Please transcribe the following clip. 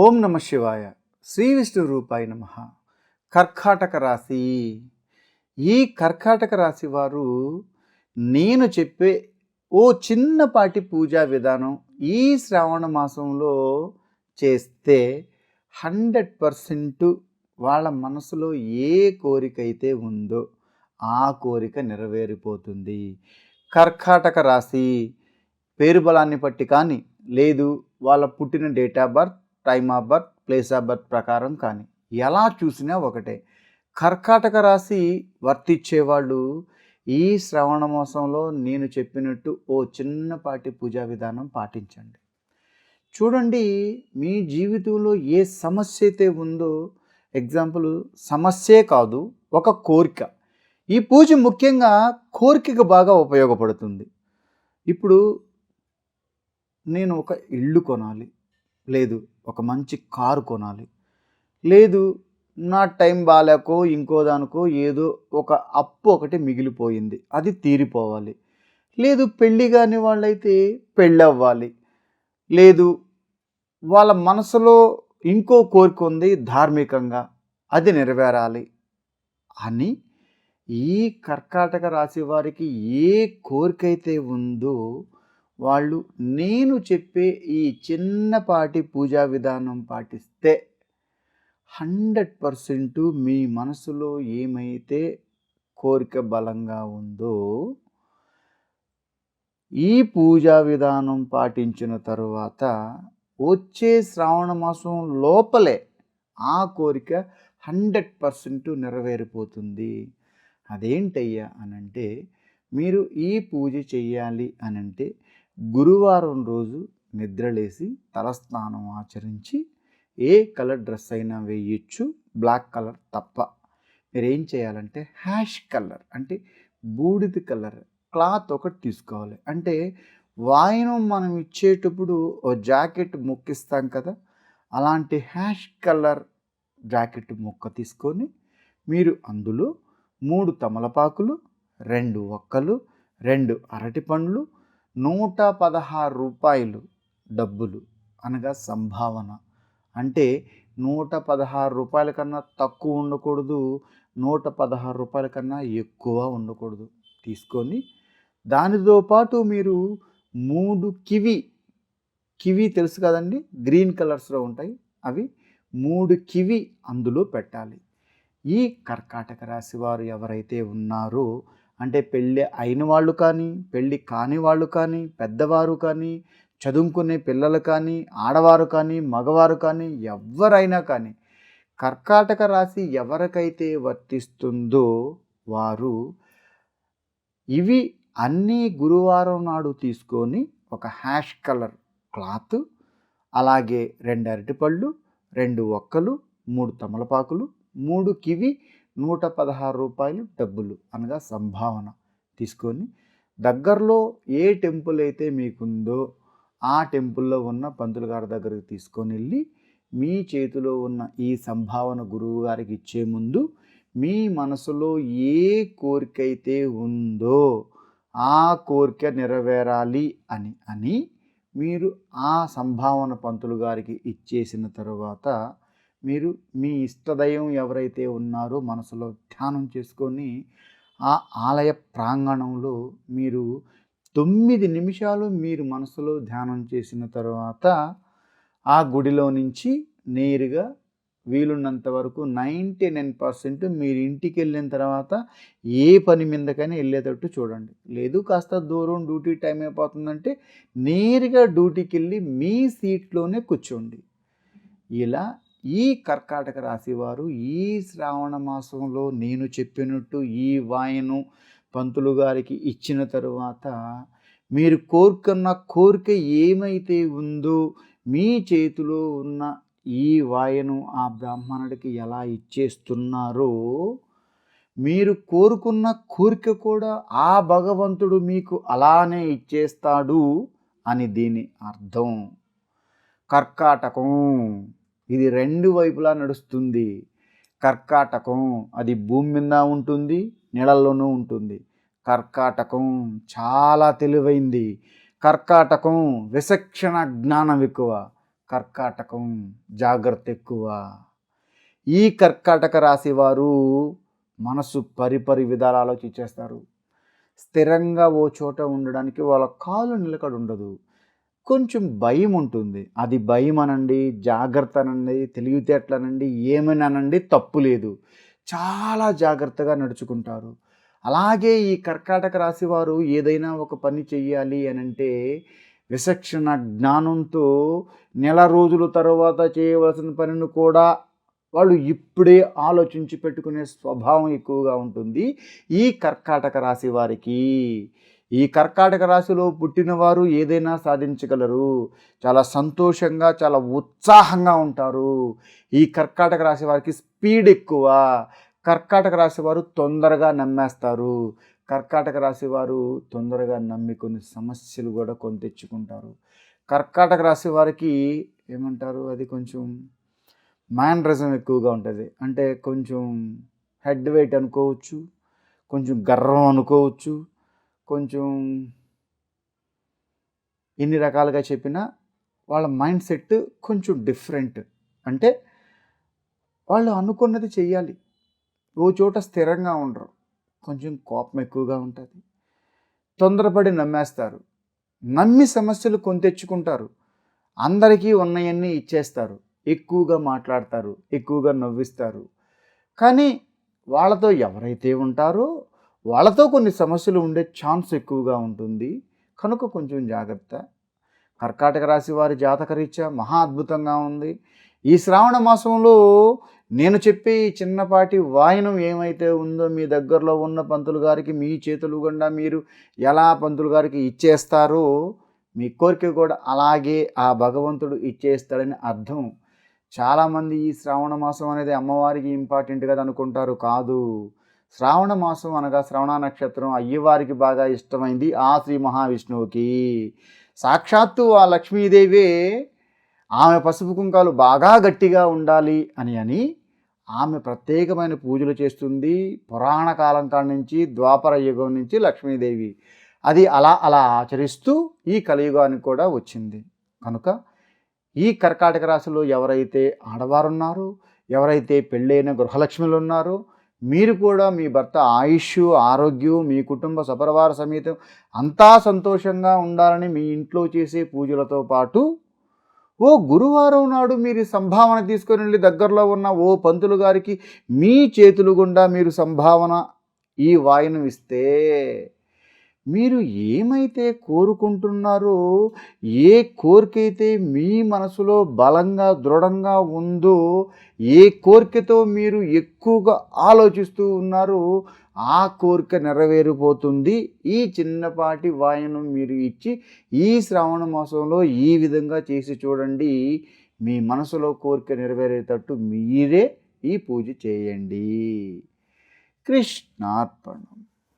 ఓం నమ శివాయ. శ్రీ విష్ణు రూపాయ నమ. కర్కాటక రాశి. ఈ కర్కాటక రాశి వారు నేను చెప్పే ఓ చిన్నపాటి పూజా విధానం ఈ శ్రావణ మాసంలో చేస్తే హండ్రెడ్ పర్సెంట్ వాళ్ళ మనసులో ఏ కోరిక అయితే ఉందో ఆ కోరిక నెరవేరిపోతుంది. కర్కాటక రాశి పేరు బలాన్ని బట్టి కానీ లేదు వాళ్ళ పుట్టిన date of birth time of birth place of birth ప్రకారం కానీ ఎలా చూసినా ఒకటే. కర్కాటక రాశి వర్తించేవాళ్ళు ఈ శ్రవణ మాసంలో నేను చెప్పినట్టు ఓ చిన్నపాటి పూజా విధానం పాటించండి. చూడండి మీ జీవితంలో ఏ సమస్య అయితే ఉందో ఎగ్జాంపుల్ సమస్యే కాదు ఒక కోరిక. ఈ పూజ ముఖ్యంగా కోరికకు బాగా ఉపయోగపడుతుంది. ఇప్పుడు నేను ఒక ఇల్లు కొనాలి. లేదు ఒక మంచి కారు కొనాలి. లేదు నా టైం బాగాలేకో ఇంకో దానికో ఏదో ఒక అప్పు ఒకటి మిగిలిపోయింది. అది తీరిపోవాలి. లేదు పెళ్ళి కాని వాళ్ళైతే పెళ్ళి అవ్వాలి లేదు వాళ్ళ మనసులో ఇంకో కోరిక ఉంది ధార్మికంగా. అది నెరవేరాలి. అని ఈ కర్కాటక రాశి వారికి ఏ కోరికైతే ఉందో వాళ్ళు నేను చెప్పే ఈ చిన్నపాటి పూజా విధానం పాటిస్తే హండ్రెడ్ పర్సెంట్ మీ మనసులో ఏమైతే కోరిక బలంగా ఉందో ఈ పూజా విధానం పాటించిన తరువాత వచ్చే శ్రావణ మాసం లోపలే ఆ కోరిక హండ్రెడ్ పర్సెంట్ నెరవేరిపోతుంది. అదేంటయ్యా అనంటే మీరు ఈ పూజ చెయ్యాలి అనంటే గురువారం రోజు నిద్రలేసి తలస్నానం ఆచరించి ఏ కలర్ డ్రెస్ అయినా వేయచ్చు బ్లాక్ కలర్ తప్ప. మీరు ఏం చేయాలంటే హ్యాష్ కలర్ అంటే బూడిద కలర్ క్లాత్ ఒకటి తీసుకోవాలి. అంటే వాయినం మనం ఇచ్చేటప్పుడు ఓ జాకెట్ మొక్కిస్తాం కదా అలాంటి హ్యాష్ కలర్ జాకెట్ మొక్క తీసుకొని మీరు అందులో మూడు తమలపాకులు రెండు ఒక్కలు రెండు అరటి పండ్లు నూట పదహారు రూపాయలు డబ్బులు అనగా సంభావన. అంటే నూట పదహారు రూపాయల కన్నా తక్కువ ఉండకూడదు నూట పదహారు రూపాయల కన్నా ఎక్కువ ఉండకూడదు. తీసుకొని దానితో పాటు మీరు మూడు కివి కివి తెలుసు కదండి? గ్రీన్ కలర్స్లో ఉంటాయి. అవి మూడు కివి అందులో పెట్టాలి. ఈ కర్కాటక రాశి వారు ఎవరైతే ఉన్నారో అంటే పెళ్ళి అయిన వాళ్ళు కానీ పెళ్ళి కాని వాళ్ళు కానీ పెద్దవారు కానీ చదువుకునే పిల్లలు కానీ ఆడవారు కానీ మగవారు కానీ ఎవరైనా కానీ కర్కాటక రాశి ఎవరికైతే వర్తిస్తుందో వారు ఇవి అన్నీ గురువారం నాడు తీసుకొని ఒక హ్యాష్ కలర్ క్లాత్ అలాగే రెండు అరటిపళ్ళు రెండు ఒక్కలు మూడు తమలపాకులు మూడు కివి నూట పదహారు రూపాయలు డబ్బులు అనగా సంభావన తీసుకొని దగ్గరలో ఏ టెంపుల్ అయితే మీకుందో ఆ టెంపుల్లో ఉన్న పంతులు గారి దగ్గరికి తీసుకొని వెళ్ళి మీ చేతిలో ఉన్న ఈ సంభావన గురువు గారికి ఇచ్చే ముందు మీ మనసులో ఏ కోరిక అయితే ఉందో ఆ కోరిక నెరవేరాలి అని అని మీరు ఆ సంభావన పంతులు గారికి ఇచ్చేసిన తర్వాత మీరు మీ ఇష్టదయం ఎవరైతే ఉన్నారో మనసులో ధ్యానం చేసుకొని ఆ ఆలయ ప్రాంగణంలో మీరు తొమ్మిది నిమిషాలు మీరు మనసులో ధ్యానం చేసిన తర్వాత ఆ గుడిలో నుంచి నేరుగా వీలున్నంత వరకు నైంటీ నైన్ పర్సెంట్ మీరు ఇంటికి వెళ్ళిన తర్వాత ఏ పని మీదకైనా వెళ్ళేటట్టు చూడండి. లేదు కాస్త దూరం డ్యూటీ టైం అయిపోతుందంటే నేరుగా డ్యూటీకి వెళ్ళి మీ సీట్లోనే కూర్చోండి. ఇలా ఈ కర్కాటక రాశివారు ఈ శ్రావణ మాసంలో నేను చెప్పినట్టు ఈ వాయను పంతులు గారికి ఇచ్చిన తరువాత మీరు కోరుకున్న కోరిక ఏమైతే ఉందో మీ చేతిలో ఉన్న ఈ వాయను ఆ బ్రాహ్మణుడికి ఎలా ఇచ్చేస్తున్నారో మీరు కోరుకున్న కోరిక కూడా ఆ భగవంతుడు మీకు అలానే ఇచ్చేస్తాడు అని దీని అర్థం. కర్కాటకం. ఇది రెండు వైపులా నడుస్తుంది. కర్కాటకం అది భూమి మీద ఉంటుంది నీళ్ళల్లోనూ ఉంటుంది. కర్కాటకం చాలా తెలివైంది. కర్కాటకం విచక్షణ జ్ఞానం ఎక్కువ. కర్కాటకం జాగ్రత్త ఎక్కువ. ఈ కర్కాటక రాశి వారు మనసు పరిపరి విధాలు ఆలోచించేస్తారు. స్థిరంగా ఓ చోట ఉండడానికి వాళ్ళ కాలు నిలకడ ఉండదు కొంచెం భయం ఉంటుంది. అది భయం అనండి జాగ్రత్త అనండి తెలివితేటలనండి ఏమైనానండి తప్పు లేదు. చాలా జాగ్రత్తగా నడుచుకుంటారు. అలాగే ఈ కర్కాటక రాశి వారు ఏదైనా ఒక పని చెయ్యాలి అని అంటే విచక్షణ జ్ఞానంతో నెల రోజుల తర్వాత చేయవలసిన పనిని కూడా వాళ్ళు ఇప్పుడే ఆలోచించి పెట్టుకునే స్వభావం ఎక్కువగా ఉంటుంది ఈ కర్కాటక రాశి వారికి ఈ కర్కాటక రాశిలో పుట్టినవారు ఏదైనా సాధించగలరు. చాలా సంతోషంగా చాలా ఉత్సాహంగా ఉంటారు. ఈ కర్కాటక రాశి వారికి స్పీడ్ ఎక్కువ. కర్కాటక రాశి వారు తొందరగా నమ్మేస్తారు. కర్కాటక రాశి వారు తొందరగా నమ్మి కొన్ని సమస్యలు కూడా కొని తెచ్చుకుంటారు. కర్కాటక రాశి వారికి ఏమంటారు? అది కొంచెం మ్యానరిజం ఎక్కువగా ఉంటుంది. అంటే కొంచెం హెడ్ వెయిట్ అనుకోవచ్చు కొంచెం గర్వం అనుకోవచ్చు కొంచెం ఎన్ని రకాలుగా చెప్పినా వాళ్ళ మైండ్ సెట్ కొంచెం డిఫరెంట్. అంటే వాళ్ళు అనుకున్నది చెయ్యాలి. ఓ చోట స్థిరంగా ఉండరు. కొంచెం కోపం ఎక్కువగా ఉంటుంది. తొందరపడి నమ్మేస్తారు. నమ్మి సమస్యలు కొని తెచ్చుకుంటారు. అందరికీ ఉన్నాయన్నీ ఇచ్చేస్తారు. ఎక్కువగా మాట్లాడతారు. ఎక్కువగా నవ్విస్తారు. కానీ వాళ్ళతో ఎవరైతే ఉంటారో వాళ్ళతో కొన్ని సమస్యలు ఉండే ఛాన్స్ ఎక్కువగా ఉంటుంది. కనుక కొంచెం జాగ్రత్త. కర్కాటక రాశి వారి జాతకరీత్యా మహా అద్భుతంగా ఉంది. ఈ శ్రావణ మాసంలో నేను చెప్పే ఈ చిన్నపాటి వాయనం ఏమైతే ఉందో మీ దగ్గరలో ఉన్న పంతులు గారికి మీ చేతులు గుండా మీరు ఎలా పంతులు గారికి ఇచ్చేస్తారో మీ కోరిక కూడా అలాగే ఆ భగవంతుడు ఇచ్చేస్తాడని అర్థం. చాలామంది ఈ శ్రావణ మాసం అనేది అమ్మవారికి ఇంపార్టెంట్గా అనుకుంటారు. కాదు. శ్రావణ మాసం అనగా శ్రవణ నక్షత్రం అయ్యవారికి బాగా ఇష్టమైంది ఆ శ్రీ మహావిష్ణువుకి. సాక్షాత్తు ఆ లక్ష్మీదేవి ఆమె పసుపు కుంకాలు బాగా గట్టిగా ఉండాలి అని అని ఆమె ప్రత్యేకమైన పూజలు చేస్తుంది. పురాణ కాలం కాడి నుంచి ద్వాపర యుగం నుంచి లక్ష్మీదేవి అది అలా అలా ఆచరిస్తూ ఈ కలియుగానికి కూడా వచ్చింది. కనుక ఈ కర్కాటక రాశిలో ఎవరైతే ఆడవారు ఉన్నారో ఎవరైతే పెళ్ళైన గృహలక్ష్మిలు ఉన్నారో మీరు కూడా మీ భర్త ఆయుష్ ఆరోగ్యం మీ కుటుంబ సపరివార సమేతం అంతా సంతోషంగా ఉండాలని మీ ఇంట్లో చేసే పూజలతో పాటు ఓ గురువారం నాడు మీరు సంభావన తీసుకొని వెళ్ళి దగ్గరలో ఉన్న ఓ పంతులు గారికి మీ చేతులు గుండా మీరు సంభావన ఈ వాయును ఇస్తే మీరు ఏమైతే కోరుకుంటున్నారో ఏ కోరికైతే మీ మనసులో బలంగా దృఢంగా ఉందో ఏ కోరికతో మీరు ఎక్కువగా ఆలోచిస్తూ ఉన్నారో ఆ కోరిక నెరవేరిపోతుంది. ఈ చిన్నపాటి వాయనం మీరు ఇచ్చి ఈ శ్రావణ మాసంలో ఈ విధంగా చేసి చూడండి. మీ మనసులో కోరిక నెరవేరేటట్టు మీరే ఈ పూజ చేయండి. కృష్ణార్పణం.